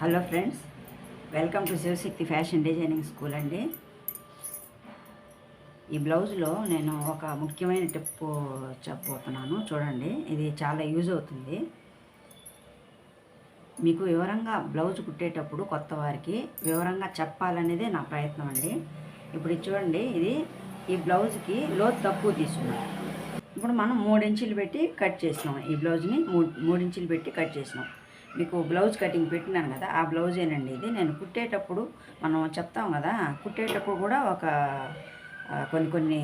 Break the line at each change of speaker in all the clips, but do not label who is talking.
Hello friends welcome to Shivashakti fashion designing school అండి. ఈ బ్లౌజ్లో నేను ఒక ముఖ్యమైన టిప్ చెప్పబోతున్నాను. చూడండి ఇది చాలా యూజ్ అవుతుంది. మీకు వివరంగా బ్లౌజ్ కుట్టేటప్పుడు కొత్త వారికి వివరంగా చెప్పాలనేదే నా ప్రయత్నం అండి. ఇప్పుడు చూడండి ఇది ఈ బ్లౌజ్కి లోతు తక్కువ తీసుకున్నాం. ఇప్పుడు మనం మూడు ఇంచులు పెట్టి కట్ చేసినాం. ఈ బ్లౌజ్ని మూడు మూడించులు పెట్టి కట్ చేసినాం. మీకు బ్లౌజ్ కటింగ్ పెట్టినాను కదా ఆ బ్లౌజేనండి ఇది. నేను కుట్టేటప్పుడు మనం చెప్తాం కదా కుట్టేటప్పుడు కూడా ఒక కొన్ని కొన్ని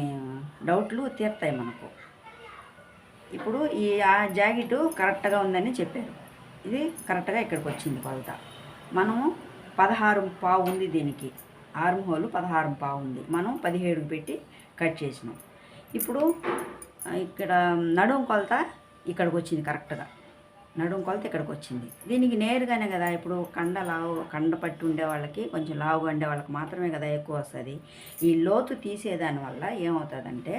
డౌట్లు తీరుతాయి మనకు. ఇప్పుడు ఈ ఆ జాకెట్ కరెక్ట్గా ఉందని చెప్పారు. ఇది కరెక్ట్గా ఇక్కడికి వచ్చింది కొలత. మనము పదహారు పావు ఉంది దీనికి. ఆర్మ్ హోల్ పదహారు పావు ఉంది. మనం పదిహేడు పెట్టి కట్ చేసినాం. ఇప్పుడు ఇక్కడ నడుము కొలత ఇక్కడికి వచ్చింది కరెక్ట్గా. నడుము కొలత ఇక్కడికి వచ్చింది దీనికి నేరుగానే కదా ఇప్పుడు కండ లావు కండ పట్టి ఉండే వాళ్ళకి కొంచెం లావుగా ఉండే వాళ్ళకి మాత్రమే కదా ఎక్కువ వస్తుంది. ఈ లోతు తీసేదాని వల్ల ఏమవుతుందంటే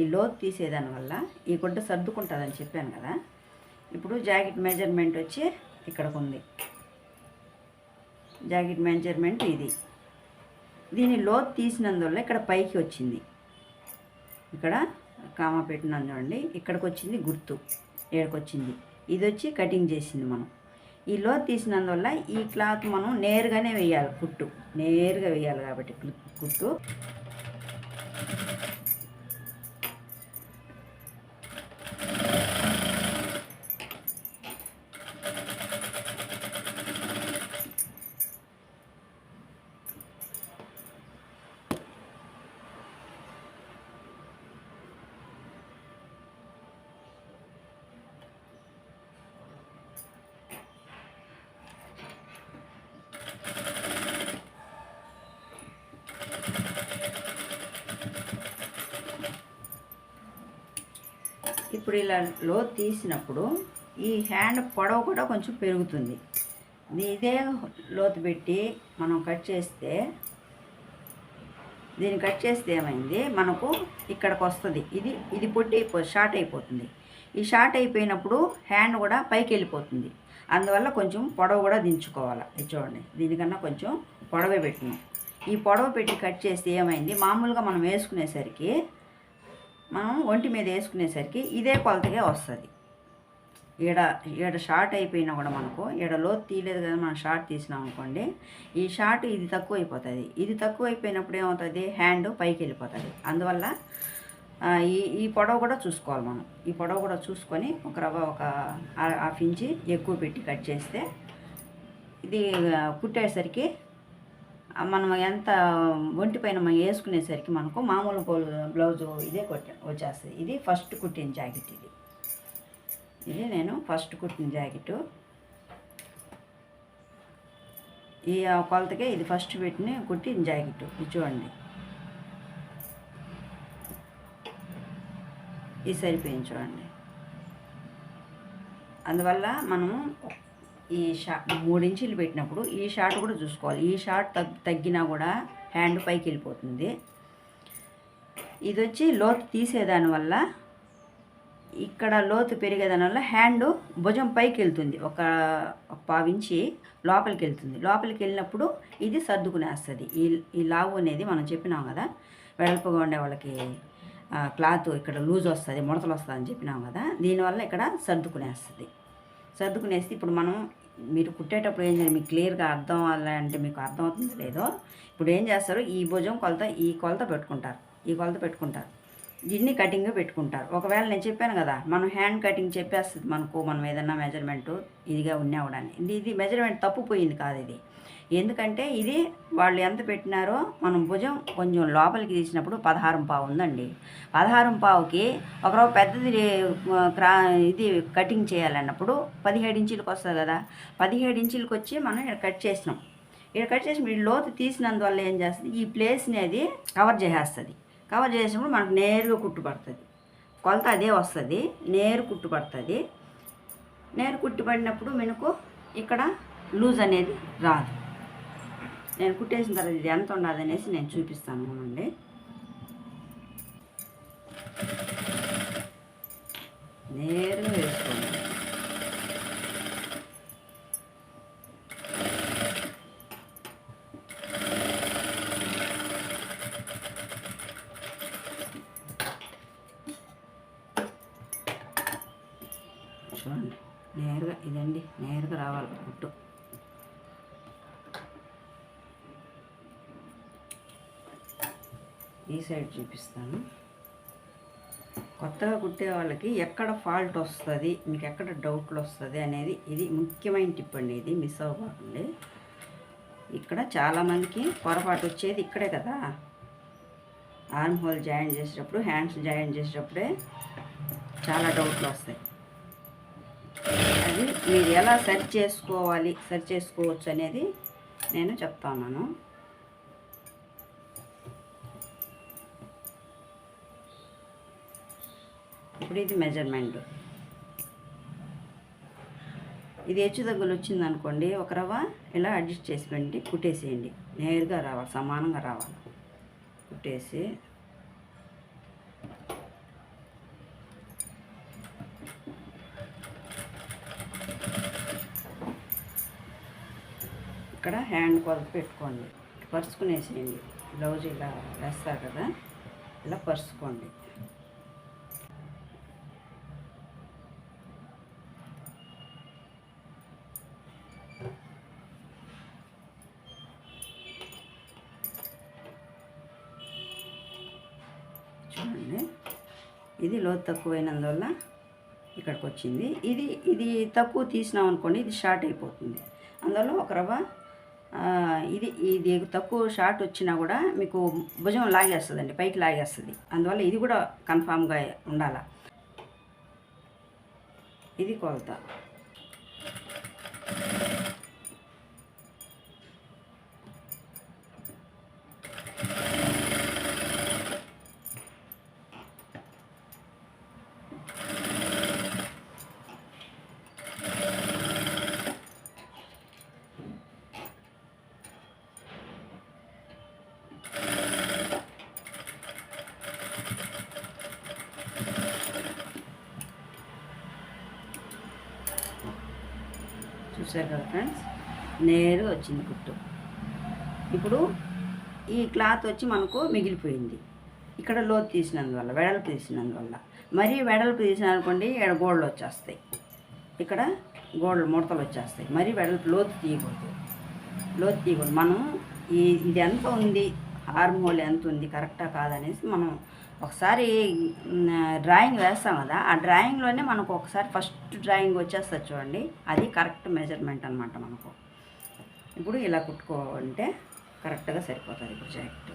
ఈ లోతు తీసేదాని వల్ల ఈ గుడ్డ సర్దుకుంటుందని చెప్పాను కదా. ఇప్పుడు జాకెట్ మెజర్మెంట్ వచ్చి ఇక్కడికి ఉంది జాకెట్ మెజర్మెంట్ ఇది. దీని లోతు తీసినందువల్ల ఇక్కడ పైకి వచ్చింది. ఇక్కడ కామా పెట్టినందుండి ఇక్కడికి వచ్చింది గుర్తు. ఏడకి వచ్చింది ఇది వచ్చి కటింగ్ చేసింది మనం. ఈ లోత్ తీసినందువల్ల ఈ క్లాత్ మనం నేరుగానే వేయాలి కుట్టు. నేరుగా వేయాలి కాబట్టి కుట్టు. ఇప్పుడు ఇలా లోతు తీసినప్పుడు ఈ హ్యాండ్ పొడవు కూడా కొంచెం పెరుగుతుంది. ఇదే లోతు పెట్టి మనం కట్ చేస్తే దీన్ని కట్ చేస్తే ఏమైంది? మనకు ఇక్కడికి వస్తుంది. ఇది ఇది పొట్టి అయిపో షార్ట్ అయిపోతుంది. ఈ షార్ట్ అయిపోయినప్పుడు హ్యాండ్ కూడా పైకి వెళ్ళిపోతుంది. అందువల్ల కొంచెం పొడవు కూడా దించుకోవాలి. ఇది చూడండి. దీనికన్నా కొంచెం పొడవే పెట్టినాం. ఈ పొడవ పెట్టి కట్ చేస్తే ఏమైంది? మామూలుగా మనం వేసుకునేసరికి మనం ఒంటి మీద వేసుకునేసరికి ఇదే కొలతగా వస్తుంది. ఈడ ఈడ షార్ట్ అయిపోయినా కూడా మనకు ఈడ లోతు తీయలేదు కదా మనం షార్ట్ తీసినాం అనుకోండి ఈ షార్ట్ ఇది తక్కువ అయిపోతుంది ఇది తక్కువ అయిపోయినప్పుడు ఏమవుతుంది? హ్యాండ్ పైకి వెళ్ళిపోతుంది. అందువల్ల ఈ ఈ పొడవు కూడా చూసుకోవాలి మనం. ఈ పొడవు కూడా చూసుకొని ఒక రవ్వ ఒక హాఫ్ ఇంచి ఎక్కువ పెట్టి కట్ చేస్తే ఇది కుట్టేసరికి మనం ఎంత ఒంటి పైన మనం వేసుకునేసరికి మనకు మామూలు బ్లౌ- బ్లౌజు ఇదే కొట్ట వచ్చేస్తుంది. ఇది ఫస్ట్ కుట్టిన జాకెట్ ఇది. ఇది నేను ఫస్ట్ కుట్టిన జాకెట్. ఈ కొలతకే ఇది ఫస్ట్ పెట్టిన కుట్టిన జాకెట్. ఇది చూడండి. ఇది సరిపోయింది చూడండి. అందువల్ల మనము ఈ షా మూడు ఇంచులు పెట్టినప్పుడు ఈ షార్ట్ కూడా చూసుకోవాలి. ఈ షార్ట్ తగ్ తగ్గినా కూడా హ్యాండ్ పైకి వెళ్ళిపోతుంది. ఇది వచ్చి లోతు తీసేదానివల్ల ఇక్కడ లోతు పెరిగేదాని వల్ల హ్యాండ్ భుజం పైకి వెళ్తుంది. ఒక ఒక పావించి లోపలికి వెళ్తుంది. లోపలికి వెళ్ళినప్పుడు ఇది సర్దుకునేస్తుంది. ఈ ఈ లావు అనేది మనం చెప్పినాం కదా వెడల్పుగా ఉండే వాళ్ళకి క్లాత్ ఇక్కడ లూజ్ వస్తుంది ముడతలు వస్తుంది అని చెప్పినాం కదా దీనివల్ల ఇక్కడ సర్దుకునేస్తుంది. సర్దుకునేసి ఇప్పుడు మనం మీరు కుట్టేటప్పుడు ఏం చేయాలి? మీకు క్లియర్గా అర్థం అవ్వాలంటే మీకు అర్థం అవుతుందో లేదో ఇప్పుడు ఏం చేస్తారు? ఈ భుజం కొలత ఈ కొలత పెట్టుకుంటారు. ఈ కొలత పెట్టుకుంటారు. దీన్ని కటింగ్ పెట్టుకుంటారు. ఒకవేళ నేను చెప్పాను కదా మనం హ్యాండ్ కటింగ్ చెప్పేస్తుంది మనకు మనం ఏదన్నా మెజర్మెంట్ ఇదిగా ఉన్నా కూడా ఇది ఇది మెజర్మెంట్ తప్పుపోయింది కాదు ఇది. ఎందుకంటే ఇది వాళ్ళు ఎంత పెట్టినారో మనం భుజం కొంచెం లోపలికి తీసినప్పుడు పదహారం పావు ఉందండి. పదహారం పావుకి ఒకరోజు పెద్దది క్రా ఇది కటింగ్ చేయాలన్నప్పుడు పదిహేడు ఇంచులకు వస్తుంది కదా. పదిహేడు ఇంచులకు వచ్చి మనం ఇక్కడ కట్ చేసినాం. ఇక్కడ కట్ చేసి మీరు లోతు తీసినందువల్ల ఏం చేస్తుంది? ఈ ప్లేస్ని అది కవర్ చేసేస్తుంది. కవర్ చేసినప్పుడు మనకు నేరుగా కుట్టు పడుతుంది. కొలత అదే వస్తుంది. నేరు కుట్టు పడుతుంది. నేరు కుట్టుపడినప్పుడు మనకు ఇక్కడ లూజ్ అనేది రాదు. నేను కుట్టేసిన తర్వాత ఇది ఎంత ఉండదు అనేసి నేను చూపిస్తాను అండి నేరుగా వేసుకోండి. చూడండి నేరుగా ఇదండి నేరుగా రావాలి కుట్టు. ఈ సైడ్ చూపిస్తాను. కొత్తగా కుట్టే వాళ్ళకి ఎక్కడ ఫాల్ట్ వస్తుంది మీకు ఎక్కడ డౌట్లు వస్తుంది అనేది ఇది ముఖ్యమైన టిప్ అండి. ఇది మిస్ అవ్వకండి. ఇక్కడ చాలామందికి పొరపాటు వచ్చేది ఇక్కడే కదా. ఆర్మ్ హోల్ జాయిన్ చేసేటప్పుడు హ్యాండ్స్ జాయిన్ చేసేటప్పుడే చాలా డౌట్లు వస్తాయి. అది మీరు ఎలా సెర్చ్ చేసుకోవాలి సెర్చ్ చేసుకోవచ్చు అనేది నేను చెప్తాను ఇప్పుడు ఇది మెజర్మెంట్ ఇది హెచ్చు దగ్గర వచ్చింది అనుకోండి ఒక రవ్వ ఇలా అడ్జస్ట్ చేసి పెట్టి కుట్టేసేయండి. నేరుగా రావాలి సమానంగా రావాలి. కుట్టేసి ఇక్కడ హ్యాండ్ కొలత పెట్టుకోండి. పరుచుకునేసేయండి. బ్లౌజ్ ఇలా వేస్తారు కదా ఇలా పరుచుకోండి. చూడండి ఇది లోతు తక్కువైనందువల్ల ఇక్కడికి వచ్చింది ఇది ఇది తక్కువ తీసినాం అనుకోండి ఇది షార్ట్ అయిపోతుంది. అందువల్ల ఒక రవ్వ ఇది ఇది తక్కువ షార్ట్ వచ్చినా కూడా మీకు భుజం లాగేస్తుందండి పైకి లాగేస్తుంది. అందువల్ల ఇది కూడా కన్ఫామ్గా ఉండాల. ఇది కొలత. చూసారు కదా ఫ్రెండ్స్? నేరు వచ్చింది కుట్టు ఇప్పుడు ఈ క్లాత్ వచ్చి మనకు మిగిలిపోయింది. ఇక్కడ లోతు తీసినందువల్ల వెడల్పు తీసినందువల్ల. మరీ వెడల్పు తీసిననుకోండి ఇక్కడ గోడలు వచ్చేస్తాయి. ఇక్కడ గోడలు ముడతలు వచ్చేస్తాయి. మరీ వెడల్పు లోతు తీయకూడదు. లోతు తీయకూడదు. మనం ఈ ఇది ఎంత ఉంది? హార్మోల్ ఎంత ఉంది? కరెక్టా కాదనేసి మనం ఒకసారి డ్రాయింగ్ వేస్తాం కదా ఆ డ్రాయింగ్లోనే మనకు ఒకసారి ఫస్ట్ డ్రాయింగ్ వచ్చేస్తుంది చూడండి. అది కరెక్ట్ మెజర్మెంట్ అనమాట మనకు. ఇప్పుడు ఇలా కుట్టుకోవాలంటే కరెక్ట్గా సరిపోతుంది ఇప్పుడు జాకెట్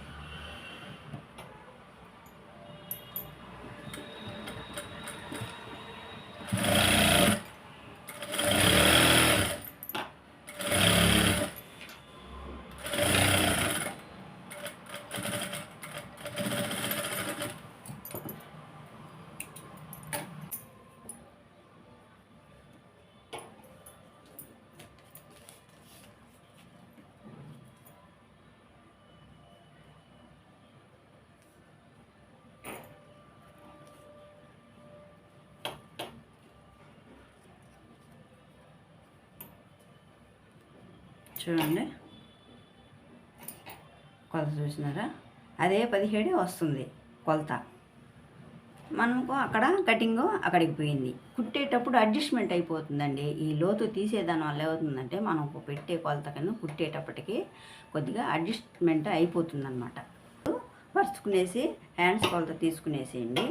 చూడండి. కొలత చూసినారా? అదే పదిహేడే వస్తుంది కొలత. మనకు అక్కడ కటింగ్ అక్కడికి పోయింది. కుట్టేటప్పుడు అడ్జస్ట్మెంట్ అయిపోతుందండి. ఈ లోతు తీసేదాని వల్ల ఏమవుతుందంటే మనం పెట్టే కొలత కన్నా కుట్టేటప్పటికి కొద్దిగా అడ్జస్ట్మెంట్ అయిపోతుందన్నమాట. పరుచుకునేసి హ్యాండ్స్ కొలత తీసుకునేసేయండి.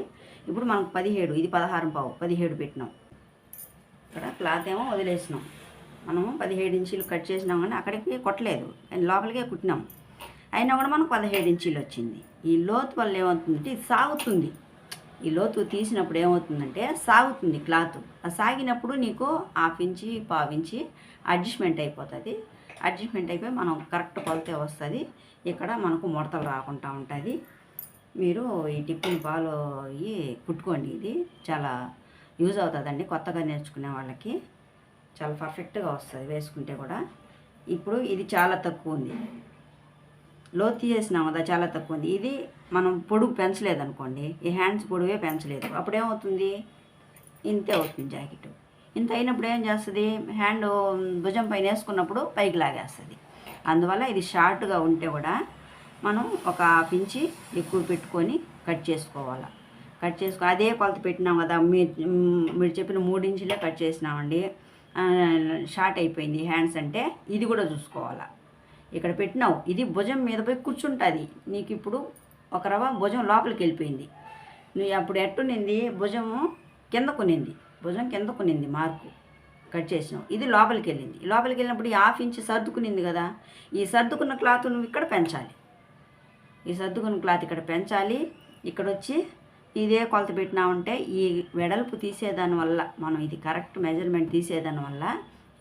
ఇప్పుడు మనకు పదిహేడు ఇది పదహారు పావు పదిహేడు పెట్టినాం. ఇక్కడ క్లాత్ ఏమో వదిలేసినాం. మనము పదిహేడు ఇంచీలు కట్ చేసినాం కానీ అక్కడికి కొట్టలేదు. లోపలికే కుట్టినాం. అయినా కూడా మనకు పదిహేడు ఇంచీలు వచ్చింది. ఈ లోతు వల్ల ఏమవుతుందంటే ఇది సాగుతుంది. ఈ లోతు తీసినప్పుడు ఏమవుతుందంటే సాగుతుంది క్లాత్. ఆ సాగినప్పుడు నీకు హాఫ్ ఇంచి పావు ఇంచి అడ్జస్ట్మెంట్ అయిపోతుంది. అడ్జస్ట్మెంట్ అయిపోయి మనం కరెక్ట్ కొలితే వస్తుంది. ఇక్కడ మనకు ముడతలు రాకుండా ఉంటుంది. మీరు ఈ టిప్ని ఫాలో అయ్యి కుట్టుకోండి. ఇది చాలా యూజ్ అవుతుందండి. కొత్తగా నేర్చుకునే వాళ్ళకి. చాలా పర్ఫెక్ట్గా వస్తుంది వేసుకుంటే కూడా. ఇప్పుడు ఇది చాలా తక్కువ ఉంది. లో తీసేసినాం కదా చాలా తక్కువ ఉంది. ఇది మనం పొడుగు పెంచలేదు అనుకోండి ఈ హ్యాండ్స్ పొడుగే పెంచలేదు. అప్పుడు ఏమవుతుంది? ఇంతే అవుతుంది జాకెట్. ఇంత అయినప్పుడు ఏం చేస్తుంది? హ్యాండ్ భుజం పైన వేసుకున్నప్పుడు పైకి లాగేస్తుంది. అందువల్ల ఇది షార్ట్గా ఉంటే కూడా మనం ఒక హాఫ్ ఇంచి ఎక్కువ పెట్టుకొని కట్ చేసుకోవాలి. కట్ చేసుకో అదే కొలత పెట్టినాం కదా మీరు మీరు చెప్పిన మూడు ఇంచులే కట్ చేసినామండి. షార్ట్ అయిపోయింది హ్యాండ్స్ అంటే ఇది కూడా చూసుకోవాలా. ఇక్కడ పెట్టినావు ఇది భుజం మీద పోయి కూర్చుంటుంది. నీకు ఇప్పుడు ఒక రవ భుజం లోపలికి వెళ్ళిపోయింది. నువ్వు అప్పుడు ఎట్టునింది భుజము కింద కొనింది భుజం కింద కొనింది మార్కు. కట్ చేసినావు. ఇది లోపలికి వెళ్ళింది. లోపలికి వెళ్ళినప్పుడు ఈ హాఫ్ ఇంచ్ సర్దుకునింది కదా. ఈ సర్దుకున్న క్లాత్ నువ్వు ఇక్కడ పెంచాలి. ఈ సర్దుకున్న క్లాత్ ఇక్కడ పెంచాలి. ఇక్కడ వచ్చి ఇదే కొలత పెట్టినామంటే ఈ వెడల్పు తీసేదాని వల్ల మనం ఇది కరెక్ట్ మెజర్మెంట్ తీసేదాని వల్ల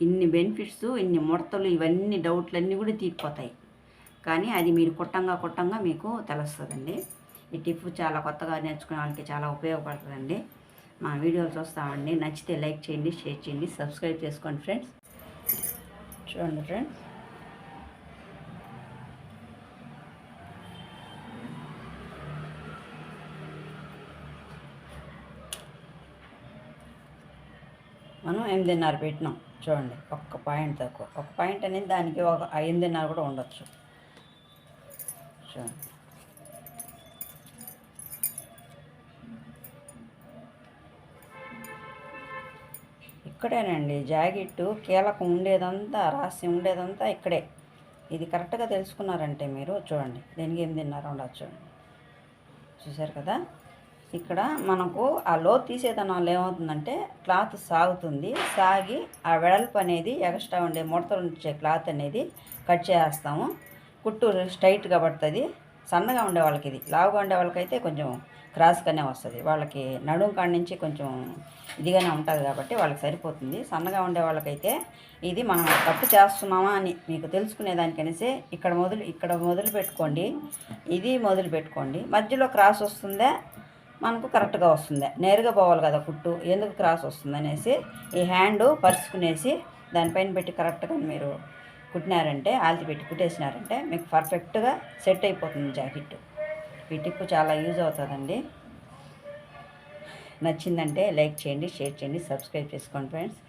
ఇన్ని బెనిఫిట్స్ ఇన్ని ముడతలు ఇవన్నీ డౌట్లన్నీ కూడా తీరిపోతాయి. కానీ అది మీరు కుట్టంగా కుట్టంగా మీకు తెలుస్తుందండి. ఈ టిప్ చాలా కొత్తగా నేర్చుకునే వాళ్ళకి చాలా ఉపయోగపడుతుందండి. మా వీడియోలు చూస్తామండి. నచ్చితే లైక్ చేయండి షేర్ చేయండి సబ్స్క్రైబ్ చేసుకోండి ఫ్రెండ్స్. చూడండి ఫ్రెండ్స్. మనం ఎనిమిదిన్నర పెట్టినాం. చూడండి ఒక్క పాయింట్ తక్కువ. ఒక పాయింట్ అనేది దానికి ఒక ఎనిమిదిన్నర కూడా ఉండొచ్చు. చూడండి. ఇక్కడేనండి జాకెట్టు కీలకం ఉండేదంతా రహస్యం ఉండేదంతా ఇక్కడే. ఇది కరెక్ట్గా తెలుసుకున్నారంటే మీరు చూడండి దీనికి ఎనిమిదిన్నర ఉండొచ్చు. చూడండి చూసారు కదా? ఇక్కడ మనకు ఆ లో తీసేదనం వల్ల ఏమవుతుందంటే క్లాత్ సాగుతుంది. సాగి ఆ వెడల్పు అనేది ఎక్స్ట్రా ఉండే ముడతలు ఉంచే క్లాత్ అనేది కట్ చేస్తాము. కుట్టు స్ట్రైట్గా పడుతుంది. సన్నగా ఉండే వాళ్ళకి ఇది. లావుగా ఉండే వాళ్ళకైతే కొంచెం క్రాస్గానే వస్తుంది. వాళ్ళకి నడుం కాడి నుంచి కొంచెం ఇదిగానే ఉంటుంది కాబట్టి వాళ్ళకి సరిపోతుంది. సన్నగా ఉండే వాళ్ళకైతే ఇది మనం తప్పు చేస్తున్నామా అని మీకు తెలుసుకునేదానికనేసే ఇక్కడ మొదలు ఇక్కడ మొదలు పెట్టుకోండి. ఇది మొదలు పెట్టుకోండి. మధ్యలో క్రాస్ వస్తుందా? మనకు కరెక్ట్గా వస్తుంది. నేరుగా పోవాలి కదా కుట్టు ఎందుకు క్రాస్ వస్తుంది అనేసి ఈ హ్యాండ్ పరుచుకునేసి దానిపైన పెట్టి కరెక్ట్గా మీరు కుట్టినారంటే ఆల్తి పెట్టి కుట్టేసినారంటే మీకు పర్ఫెక్ట్గా సెట్ అయిపోతుంది జాకెట్. ఈ టిప్ చాలా యూజ్ అవుతుందండి. నచ్చిందంటే లైక్ చేయండి షేర్ చేయండి సబ్స్క్రైబ్ చేసుకోండి ఫ్రెండ్స్.